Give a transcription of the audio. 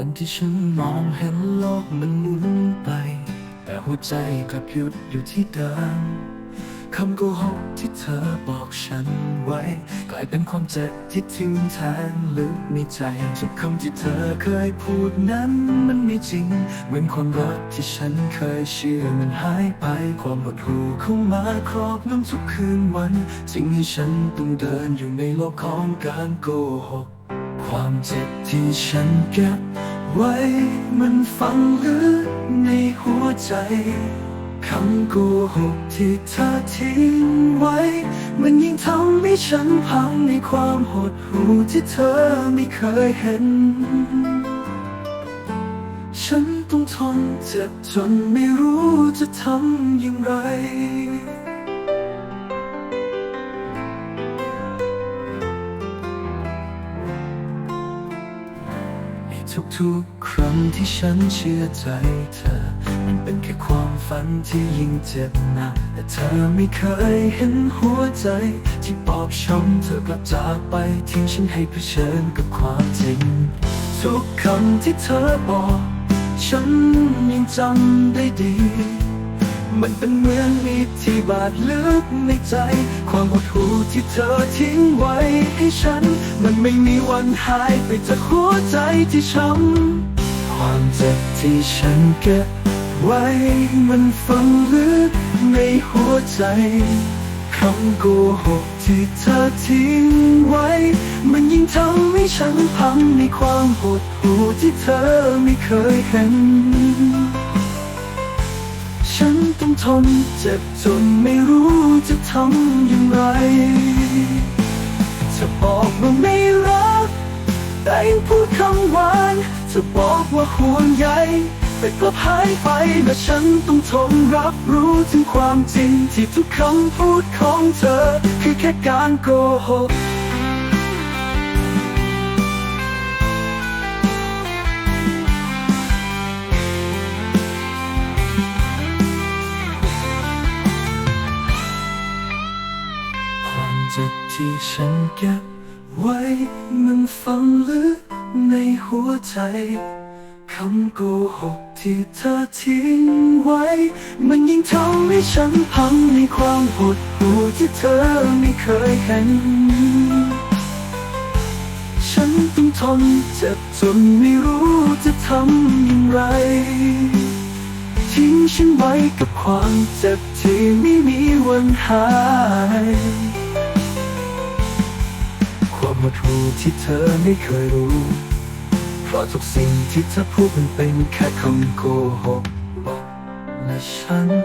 วันที่ฉันมองเห็นโลกมันหมุนไป แต่หัวใจกลับหยุดอยู่ที่เดิมคำโกหกที่เธอบอกฉันไว้ กลายเป็นความเจ็บที่ทิ้งแทงลึกในใจทุกคำที่เธอเคยพูดนั้นมันไม่จริง เหมือนความรักที่ฉันเคยเชื่อมันหายไป ความหดหู่เข้ามาครอบงำทุกคืนวันสิ่งที่ฉันต้องเดินอยู่ในโลกของการโกหก ความเจ็บที่ฉันเก็บ ไว้ มันฝังลึกในหัวใจคำโกหกที่เธอทิ้งไว้ มันยิ่งทำให้ฉันพังในความหดหู่ที่เธอไม่เคยเห็น ฉันต้องทนเจ็บจนไม่รู้จะทำอย่างไร ทุกๆ ครั้งที่ฉันเชื่อใจเธอ มันเป็นแค่ความฝันที่ยิ่งเจ็บหนักแต่เธอไม่เคยเห็นหัวใจ ที่บอบช้ำเธอกลับจากไปทิ้งฉันให้เผชิญกับความจริง ทุกคำที่เธอบอก ฉันยังจำได้ดี มันเป็นเหมือนมีดที่บาดลึกในใจ ความหดหู่ที่เธอทิ้งไว้ให้ฉัน มันไม่มีวันหายไปจากหัวใจที่ช้ำความเจ็บที่ฉันเก็บไว้ มันฝังลึกในหัวใจคำโกหกที่เธอทิ้งไว้ มันยิ่งทำให้ฉันพังในความหดหู่ที่เธอไม่เคยเห็น ทนเจ็บจนไม่รู้จะทำอย่างไร จะบอกว่าไม่รัก แต่ยังพูดคำหวาน จะบอกว่าห่วงใยแต่กลับหายไปและฉันต้องทนรับรู้ถึงความจริง ที่ทุกคำพูดของเธอ คือแค่การโกหก จ็บที่ฉันเก็บไว้มันฝังลึกในหัวใจคำโกหกที่เธอทิ้งไว้ มันยิ่งทำให้ฉันพังในความหดหู่ที่เธอไม่เคยเห็น ฉันต้องทนเจ็บจนไม่รู้จะทำอย่างไร ทิ้งฉันไว้กับความเจ็บที่ไม่มีวันหาย ดหูที่เธอไม่เคยรู้ เพราะทุกสิ่งที่เธอพูดมันเป็นแค่คำโกหกและฉัน